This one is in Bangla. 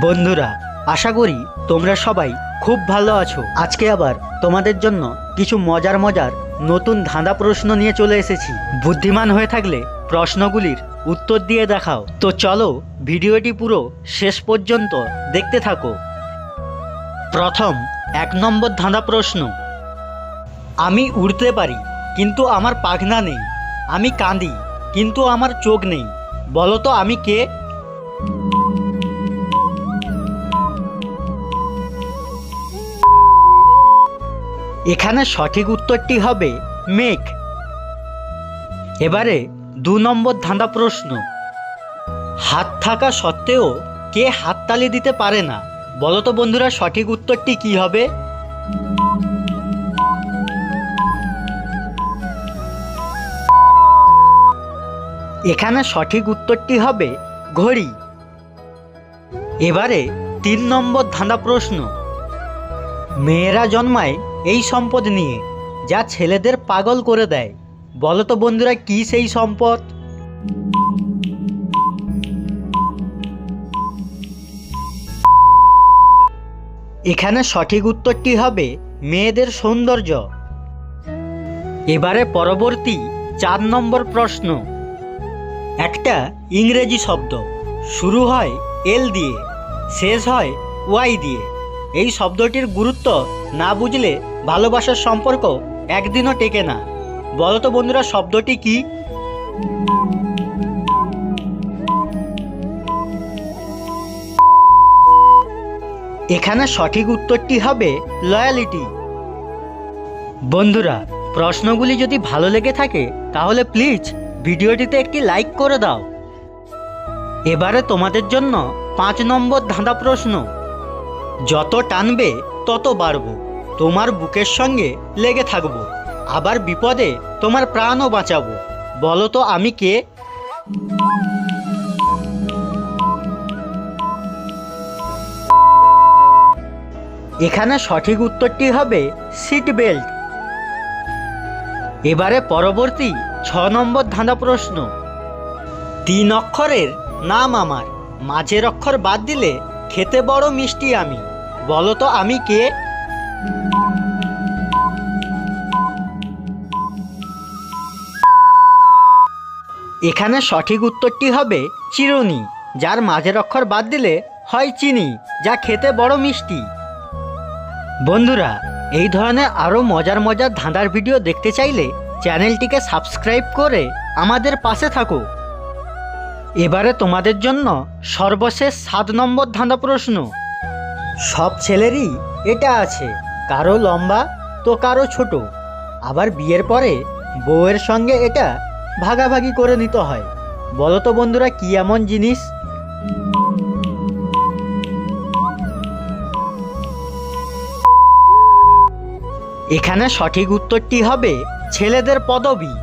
বন্ধুরা, আশা করি তোমরা সবাই খুব ভালো আছো। আজকে আবার তোমাদের জন্য কিছু মজার মজার নতুন ধাঁধা প্রশ্ন নিয়ে চলে এসেছি। বুদ্ধিমান হয়ে থাকলে প্রশ্নগুলির উত্তর দিয়ে দেখাও। তো চলো, ভিডিওটি পুরো শেষ পর্যন্ত দেখতে থাকো। প্রথম, এক নম্বর ধাঁধা প্রশ্ন। আমি উড়তে পারি, কিন্তু আমার পাখনা নেই। আমি কাঁদি, কিন্তু আমার চোখ নেই। বলো তো আমি কে? এখানে সঠিক উত্তরটি হবে মেঘ। এবারে দু নম্বর ধাঁধা প্রশ্ন। হাত থাকা সত্ত্বেও কে হাততালি দিতে পারে না? বলো তো বন্ধুরা, সঠিক উত্তরটি কি হবে? এখানে সঠিক উত্তরটি হবে ঘড়ি। এবারে তিন নম্বর ধাঁধা প্রশ্ন। মেয়েরা জন্মায় এই সম্পদ নিয়ে, যা ছেলেদের পাগল করে দেয়। বলো তো বন্ধুরা, কি সেই সম্পদ? এখানে সঠিক উত্তরটি হবে মেয়েদের সৌন্দর্য। এবারে পরবর্তী চার নম্বর প্রশ্ন। একটা ইংরেজি শব্দ। শুরু হয় এল দিয়ে, শেষ হয় ওয়াই দিয়ে। এই শব্দটির গুরুত্ব না বুঝলে ভালোবাসার সম্পর্ক একদিনও টেকে না। বলো তো বন্ধুরা, শব্দটি কি? এখানে সঠিক উত্তরটি হবে লয়ালিটি বন্ধুরা, প্রশ্নগুলি যদি ভালো লেগে থাকে, তাহলে প্লিজ ভিডিওটিতে একটি লাইক করে দাও। এবারে তোমাদের জন্য পাঁচ নম্বর ধাঁধা প্রশ্ন, যত টানবে তত বাড়বো। তোমার বুকের সঙ্গে লেগে থাকব। আবার বিপদে তোমার প্রাণও বাঁচাবো। বলো তো আমি কে? এখানে সঠিক উত্তরটি হবে সিট বেল্ট। এবারে পরবর্তী ছ নম্বর ধাঁধা প্রশ্ন। তিন অক্ষরের নাম আমার। মাঝের অক্ষর বাদ দিলে খেতে বড় মিষ্টি আমি। বলো তো আমি কে? এখানে সঠিক উত্তরটি হবে চিরুনি, যার মাঝের অক্ষর বাদ দিলে হয় চিনি, যা খেতে বড় মিষ্টি। বন্ধুরা, এই ধরনের আরও মজার মজার ধাঁধার ভিডিও দেখতে চাইলে চ্যানেলটিকে সাবস্ক্রাইব করে আমাদের পাশে থাকো। এবারে তোমাদের জন্য সর্বশেষ সাত নম্বর ধাঁধা প্রশ্ন। সব ছেলেরই এটা আছে। কারও লম্বা তো কারও ছোট। আবার বিয়ের পরে বউয়ের সঙ্গে এটা ভাগাভাগি করে নিতে হয়। বলো তো বন্ধুরা, কী এমন জিনিস? এখানে সঠিক উত্তরটি হবে ছেলেদের পদবী।